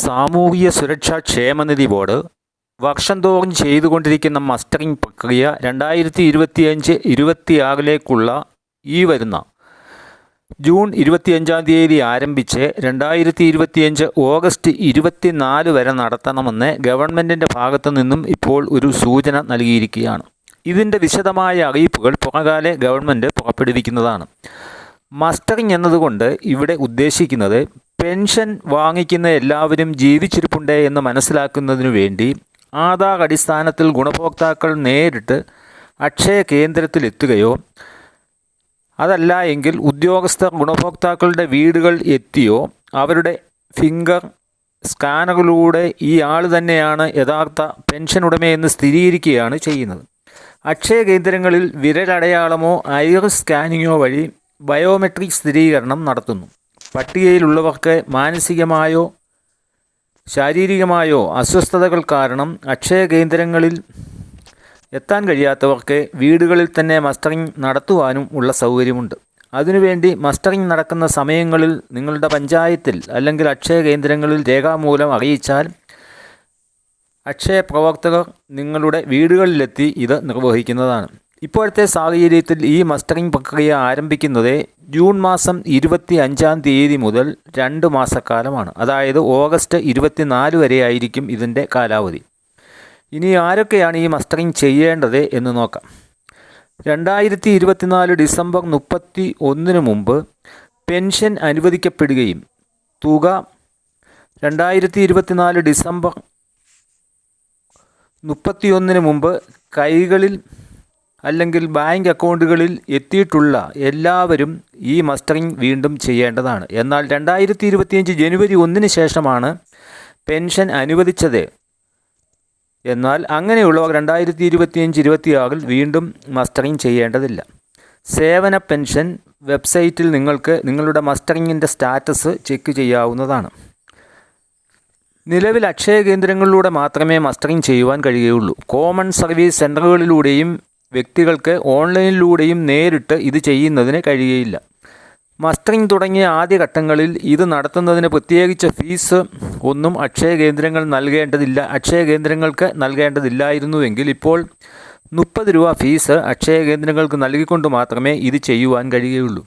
സാമൂഹിക സുരക്ഷാ ക്ഷേമനിധി ബോർഡ് വർഷം തോറും ചെയ്തുകൊണ്ടിരിക്കുന്ന മസ്റ്ററിംഗ് പ്രക്രിയ രണ്ടായിരത്തി ഇരുപത്തിയഞ്ച് ഇരുപത്തിയാറിലേക്കുള്ള ഈ വരുന്ന ജൂൺ ഇരുപത്തിയഞ്ചാം തീയതി ആരംഭിച്ച് രണ്ടായിരത്തി ഇരുപത്തിയഞ്ച് ഓഗസ്റ്റ് ഇരുപത്തിനാല് വരെ നടത്തണമെന്ന് ഗവൺമെന്റിന്റെ ഭാഗത്തു നിന്നും ഇപ്പോൾ ഒരു സൂചന നൽകിയിരിക്കുകയാണ്. ഇതിന്റെ വിശദമായ അറിയിപ്പുകൾ പുറകാലെ ഗവൺമെന്റ് പുറപ്പെടുവിക്കുന്നതാണ്. മസ്റ്ററിംഗ് എന്നതുകൊണ്ട് ഇവിടെ ഉദ്ദേശിക്കുന്നത് പെൻഷൻ വാങ്ങിക്കുന്ന എല്ലാവരും ജീവിച്ചിരിപ്പുണ്ട് എന്ന് മനസ്സിലാക്കുന്നതിനു വേണ്ടി ആധാർ അടിസ്ഥാനത്തിൽ ഗുണഭോക്താക്കൾ നേരിട്ട് അക്ഷയ കേന്ദ്രത്തിലെത്തുകയോ അതല്ല എങ്കിൽ ഉദ്യോഗസ്ഥർ ഗുണഭോക്താക്കളുടെ വീടുകൾ എത്തിയോ അവരുടെ ഫിംഗർ സ്കാനറിലൂടെ ഈ ആൾ തന്നെയാണ് യഥാർത്ഥ പെൻഷൻ ഉടമയെന്ന് സ്ഥിരീകരിക്കുകയാണ് ചെയ്യുന്നത്. അക്ഷയ കേന്ദ്രങ്ങളിൽ വിരലടയാളമോ ഐറിസ് സ്കാനിങ്ങോ വഴി ബയോമെട്രിക് സ്ഥിരീകരണം നടത്തുന്നു. പട്ടികയിലുള്ളവർക്ക് മാനസികമായോ ശാരീരികമായോ അസ്വസ്ഥതകൾ കാരണം അക്ഷയ കേന്ദ്രങ്ങളിൽ എത്താൻ കഴിയാത്തവർക്ക് വീടുകളിൽ തന്നെ മസ്റ്ററിംഗ് നടത്തുവാനും ഉള്ള സൗകര്യമുണ്ട്. അതിനുവേണ്ടി മസ്റ്ററിംഗ് നടക്കുന്ന സമയങ്ങളിൽ നിങ്ങളുടെ പഞ്ചായത്തിൽ അല്ലെങ്കിൽ അക്ഷയ കേന്ദ്രങ്ങളിൽ രേഖാമൂലം അറിയിച്ചാൽ അക്ഷയ പ്രവർത്തകർ നിങ്ങളുടെ വീടുകളിലെത്തി ഇത് നിർവഹിക്കുന്നതാണ്. ഇപ്പോഴത്തെ സാഹചര്യത്തിൽ ഈ മസ്റ്ററിംഗ് പ്രക്രിയ ആരംഭിക്കുന്നത് ജൂൺ മാസം ഇരുപത്തി അഞ്ചാം തീയതി മുതൽ രണ്ട് മാസക്കാലമാണ്. അതായത് ഓഗസ്റ്റ് ഇരുപത്തിനാല് വരെയായിരിക്കും ഇതിന്റെ കാലാവധി. ഇനി ആരൊക്കെയാണ് ഈ മസ്റ്ററിംഗ് ചെയ്യേണ്ടത് എന്ന് നോക്കാം. രണ്ടായിരത്തി ഇരുപത്തിനാല് ഡിസംബർ മുപ്പത്തി ഒന്നിന് മുമ്പ് പെൻഷൻ അനുവദിക്കപ്പെടുകയും തുക രണ്ടായിരത്തി ഇരുപത്തിനാല് ഡിസംബർ മുപ്പത്തിയൊന്നിന് മുമ്പ് കൈകളിൽ അല്ലെങ്കിൽ ബാങ്ക് അക്കൗണ്ടുകളിൽ എത്തിയിട്ടുള്ള എല്ലാവരും ഈ മസ്റ്ററിംഗ് വീണ്ടും ചെയ്യേണ്ടതാണ്. എന്നാൽ രണ്ടായിരത്തി ഇരുപത്തിയഞ്ച് ജനുവരി ഒന്നിന് ശേഷമാണ് പെൻഷൻ അനുവദിച്ചത്. എന്നാൽ അങ്ങനെയുള്ളവർ രണ്ടായിരത്തി ഇരുപത്തിയഞ്ച് ഇരുപത്തിയാറിൽ വീണ്ടും മസ്റ്ററിംഗ് ചെയ്യേണ്ടതില്ല. സേവന പെൻഷൻ വെബ്സൈറ്റിൽ നിങ്ങൾക്ക് നിങ്ങളുടെ മസ്റ്ററിങ്ങിന്റെ സ്റ്റാറ്റസ് ചെക്ക് ചെയ്യാവുന്നതാണ്. നിലവിൽ അക്ഷയ കേന്ദ്രങ്ങളിലൂടെ മാത്രമേ മസ്റ്ററിംഗ് ചെയ്യുവാൻ കഴിയുകയുള്ളൂ. കോമൺ സർവീസ് സെന്ററുകളിലൂടെയും വ്യക്തികൾക്ക് ഓൺലൈനിലൂടെയും നേരിട്ട് ഇത് ചെയ്യുന്നതിന് കഴിയുകയില്ല. മസ്റ്ററിംഗ് തുടങ്ങിയ ആദ്യ ഘട്ടങ്ങളിൽ ഇത് നടത്തുന്നതിന് പ്രത്യേകിച്ച് ഫീസ് ഒന്നും അക്ഷയ കേന്ദ്രങ്ങൾ നൽകേണ്ടതില്ല. അക്ഷയ കേന്ദ്രങ്ങൾക്ക് നൽകേണ്ടതില്ലായിരുന്നുവെങ്കിൽ ഇപ്പോൾ മുപ്പത് രൂപ ഫീസ് അക്ഷയ കേന്ദ്രങ്ങൾക്ക് നൽകിക്കൊണ്ട് മാത്രമേ ഇത് ചെയ്യുവാൻ കഴിയുകയുള്ളൂ.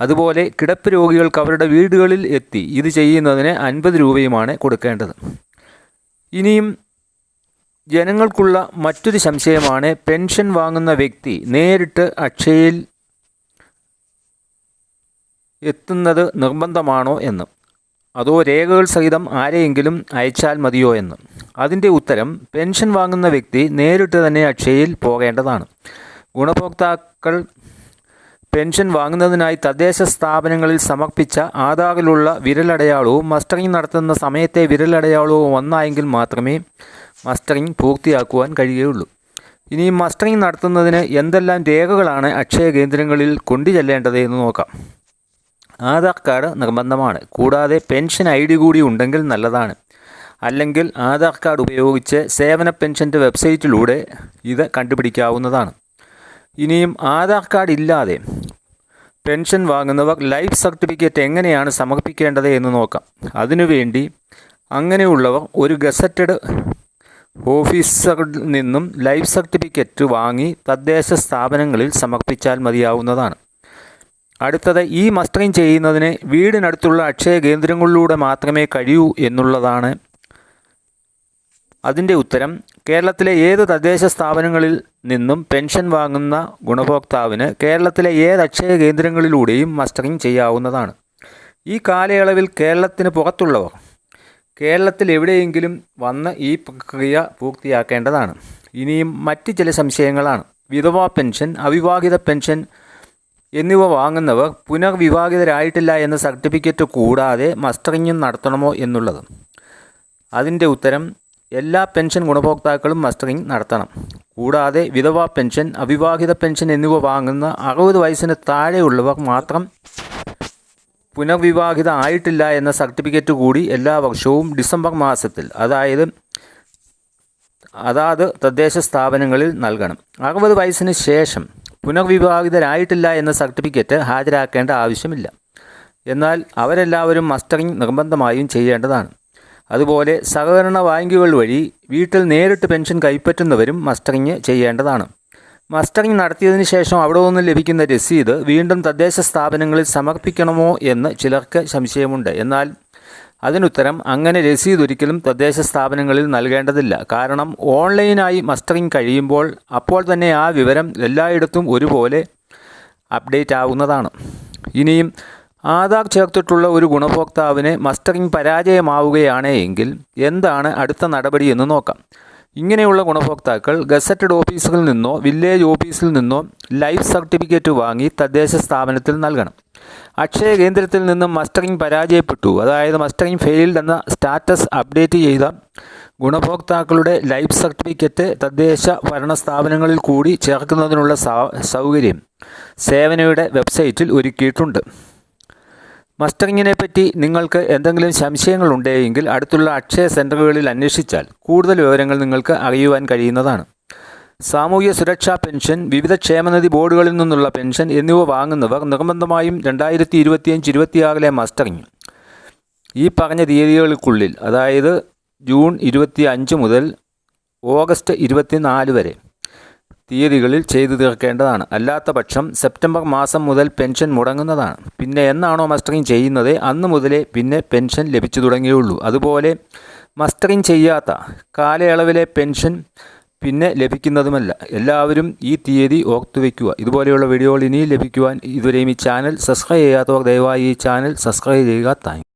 അതുപോലെ കിടപ്പ് രോഗികൾക്ക് അവരുടെ വീടുകളിൽ എത്തി ഇത് ചെയ്യുന്നതിന് അൻപത് രൂപയുമാണ് കൊടുക്കേണ്ടത്. ഇനിയും ജനങ്ങൾക്കുള്ള മറ്റൊരു സംശയമാണ് പെൻഷൻ വാങ്ങുന്ന വ്യക്തി നേരിട്ട് അക്ഷയയിൽ എത്തുന്നത് നിർബന്ധമാണോ എന്ന്. അതോ രേഖകൾ സഹിതം ആരെയെങ്കിലും അയച്ചാൽ മതിയോ എന്ന്. അതിന്റെ ഉത്തരം പെൻഷൻ വാങ്ങുന്ന വ്യക്തി നേരിട്ട് തന്നെ അക്ഷയയിൽ പോകേണ്ടതാണ്. ഗുണഭോക്താക്കൾ പെൻഷൻ വാങ്ങുന്നതിനായി തദ്ദേശ സ്ഥാപനങ്ങളിൽ സമർപ്പിച്ച ആധാറിലുള്ള വിരലടയാളവും മസ്റ്ററിംഗ് നടത്തുന്ന സമയത്തെ വിരലടയാളവും ഒന്നായെങ്കിൽ മാത്രമേ മസ്റ്ററിംഗ് പൂർത്തിയാക്കുവാൻ കഴിയുകയുള്ളൂ. ഇനി മസ്റ്ററിംഗ് നടത്തുന്നതിന് എന്തെല്ലാം രേഖകളാണ് അക്ഷയ കേന്ദ്രങ്ങളിൽ കൊണ്ടുചെല്ലേണ്ടത് എന്ന് നോക്കാം. ആധാർ കാർഡ് നിർബന്ധമാണ്. കൂടാതെ പെൻഷൻ ഐ ഡി കൂടി ഉണ്ടെങ്കിൽ നല്ലതാണ്. അല്ലെങ്കിൽ ആധാർ കാർഡ് ഉപയോഗിച്ച് സേവന പെൻഷന്റെ വെബ്സൈറ്റിലൂടെ ഇത് കണ്ടുപിടിക്കാവുന്നതാണ്. ഇനിയും ആധാർ കാർഡ് ഇല്ലാതെ പെൻഷൻ വാങ്ങുന്നവർ ലൈഫ് സർട്ടിഫിക്കറ്റ് എങ്ങനെയാണ് സമർപ്പിക്കേണ്ടത് എന്ന് നോക്കാം. അതിനുവേണ്ടി അങ്ങനെയുള്ളവർ ഒരു ഗസറ്റഡ് ഓഫീസറിൽ നിന്നും ലൈഫ് സർട്ടിഫിക്കറ്റ് വാങ്ങി തദ്ദേശ സ്ഥാപനങ്ങളിൽ സമർപ്പിച്ചാൽ മതിയാവുന്നതാണ്. അടുത്തത് ഈ മസ്റ്ററിങ് ചെയ്യുന്നതിന് വീടിനടുത്തുള്ള അക്ഷയ കേന്ദ്രങ്ങളിലൂടെ മാത്രമേ കഴിയൂ എന്നുള്ളതാണ് അതിന്റെ ഉത്തരം കേരളത്തിലെ ഏത് തദ്ദേശ സ്ഥാപനങ്ങളിൽ നിന്നും പെൻഷൻ വാങ്ങുന്ന ഗുണഭോക്താവിന് കേരളത്തിലെ ഏത് അക്ഷയ കേന്ദ്രങ്ങളിലൂടെയും മസ്റ്ററിംഗ് ചെയ്യാവുന്നതാണ്. ഈ കാലയളവിൽ കേരളത്തിന് പുറത്തുള്ളവർ കേരളത്തിൽ എവിടെയെങ്കിലും വന്ന് ഈ പ്രക്രിയ പൂർത്തിയാക്കേണ്ടതാണ്. ഇനിയും മറ്റ് ചില സംശയങ്ങളാണ്. വിധവാ പെൻഷൻ അവിവാഹിത പെൻഷൻ എന്നിവ വാങ്ങുന്നവർ പുനർവിവാഹിതരായിട്ടില്ല എന്ന സർട്ടിഫിക്കറ്റ് കൂടാതെ മസ്റ്ററിങ്ങും നടത്തണമോ എന്നുള്ളത്. അതിന്റെ ഉത്തരം എല്ലാ പെൻഷൻ ഗുണഭോക്താക്കളും മസ്റ്ററിംഗ് നടത്തണം. കൂടാതെ വിധവ പെൻഷൻ അവിവാഹിത പെൻഷൻ എന്നിവ വാങ്ങുന്ന അറുപത് വയസ്സിന് താഴെയുള്ളവർ മാത്രം പുനർവിവാഹിത ആയിട്ടില്ല എന്ന സർട്ടിഫിക്കറ്റ് കൂടി എല്ലാ വർഷവും ഡിസംബർ മാസത്തിൽ അതായത് അതാത് തദ്ദേശ സ്ഥാപനങ്ങളിൽ നൽകണം. അറുപത് വയസ്സിന് ശേഷം പുനർവിവാഹിതരായിട്ടില്ല എന്ന സർട്ടിഫിക്കറ്റ് ഹാജരാക്കേണ്ട ആവശ്യമില്ല. എന്നാൽ അവരെല്ലാവരും മസ്റ്ററിംഗ് നിർബന്ധമായും ചെയ്യേണ്ടതാണ്. അതുപോലെ സഹകരണ ബാങ്കുകൾ വഴി വീട്ടിൽ നേരിട്ട് പെൻഷൻ കൈപ്പറ്റുന്നവരും മസ്റ്ററിങ് ചെയ്യേണ്ടതാണ്. മസ്റ്ററിങ് നടത്തിയതിന് ശേഷം അവിടെ നിന്ന് ലഭിക്കുന്ന രസീത് വീണ്ടും തദ്ദേശ സ്ഥാപനങ്ങളിൽ സമർപ്പിക്കണമോ എന്ന് ചിലർക്ക് സംശയമുണ്ട്. എന്നാൽ അതിനുത്തരം അങ്ങനെ രസീത് ഒരിക്കലും തദ്ദേശ സ്ഥാപനങ്ങളിൽ നൽകേണ്ടതില്ല. കാരണം ഓൺലൈനായി മസ്റ്ററിങ് കഴിയുമ്പോൾ അപ്പോൾ തന്നെ ആ വിവരം എല്ലായിടത്തും ഒരുപോലെ അപ്ഡേറ്റ് ആവുന്നതാണ്. ഇനിയും ആധാർ ചേർത്തിട്ടുള്ള ഒരു ഗുണഭോക്താവിന് മസ്റ്ററിംഗ് പരാജയമാവുകയാണ് എങ്കിൽ എന്താണ് അടുത്ത നടപടി എന്ന് നോക്കാം. ഇങ്ങനെയുള്ള ഗുണഭോക്താക്കൾ ഗസറ്റഡ് ഓഫീസുകളിൽ നിന്നോ വില്ലേജ് ഓഫീസിൽ നിന്നോ ലൈഫ് സർട്ടിഫിക്കറ്റ് വാങ്ങി തദ്ദേശ സ്ഥാപനത്തിൽ നൽകണം. അക്ഷയ കേന്ദ്രത്തിൽ നിന്നും മസ്റ്ററിംഗ് പരാജയപ്പെട്ടു. അതായത് മസ്റ്ററിംഗ് ഫെയിൽഡ് എന്ന സ്റ്റാറ്റസ് അപ്ഡേറ്റ് ചെയ്ത ഗുണഭോക്താക്കളുടെ ലൈഫ് സർട്ടിഫിക്കറ്റ് തദ്ദേശ ഭരണ സ്ഥാപനങ്ങളിൽ കൂടി ചേർക്കുന്നതിനുള്ള സൗകര്യം സേവനയുടെ വെബ്സൈറ്റിൽ ഒരുക്കിയിട്ടുണ്ട്. മസ്റ്ററിങ്ങിനെ പറ്റി നിങ്ങൾക്ക് എന്തെങ്കിലും സംശയങ്ങൾ ഉണ്ടെങ്കിൽ അടുത്തുള്ള അക്ഷയ സെന്ററുകളിൽ അന്വേഷിച്ചാൽ കൂടുതൽ വിവരങ്ങൾ നിങ്ങൾക്ക് അറിയുവാൻ കഴിയുന്നതാണ്. സാമൂഹ്യ സുരക്ഷാ പെൻഷൻ വിവിധ ക്ഷേമനിധി ബോർഡുകളിൽ നിന്നുള്ള പെൻഷൻ എന്നിവ വാങ്ങുന്നവർ നിർബന്ധമായും രണ്ടായിരത്തി ഇരുപത്തിയഞ്ച് ഇരുപത്തിയാറിലെ മസ്റ്ററിങ്. ഈ പറഞ്ഞ തീയതികൾക്കുള്ളിൽ അതായത് ജൂൺ ഇരുപത്തി അഞ്ച് മുതൽ ഓഗസ്റ്റ് ഇരുപത്തിനാല് വരെ തീയതികളിൽ ചെയ്തു തീർക്കേണ്ടതാണ്. അല്ലാത്ത പക്ഷം സെപ്റ്റംബർ മാസം മുതൽ പെൻഷൻ മുടങ്ങുന്നതാണ്. പിന്നെ എന്നാണോ മസ്റ്ററിങ് ചെയ്യുന്നത്? അന്ന് മുതലേ പിന്നെ പെൻഷൻ ലഭിച്ചു തുടങ്ങിയുള്ളൂ. അതുപോലെ മസ്റ്ററിങ് ചെയ്യാത്ത കാലയളവിലെ പെൻഷൻ പിന്നെ ലഭിക്കുന്നതുമല്ല. എല്ലാവരും ഈ തീയതി ഓർത്തുവെക്കുക ഇതുപോലെയുള്ള വീഡിയോകൾ ഇനിയും ലഭിക്കുവാൻ ഇതുവരെയും ഈ ചാനൽ സബ്സ്ക്രൈബ് ചെയ്യാത്തവർ ദയവായി ഈ ചാനൽ സബ്സ്ക്രൈബ് ചെയ്യുക. താങ്ക്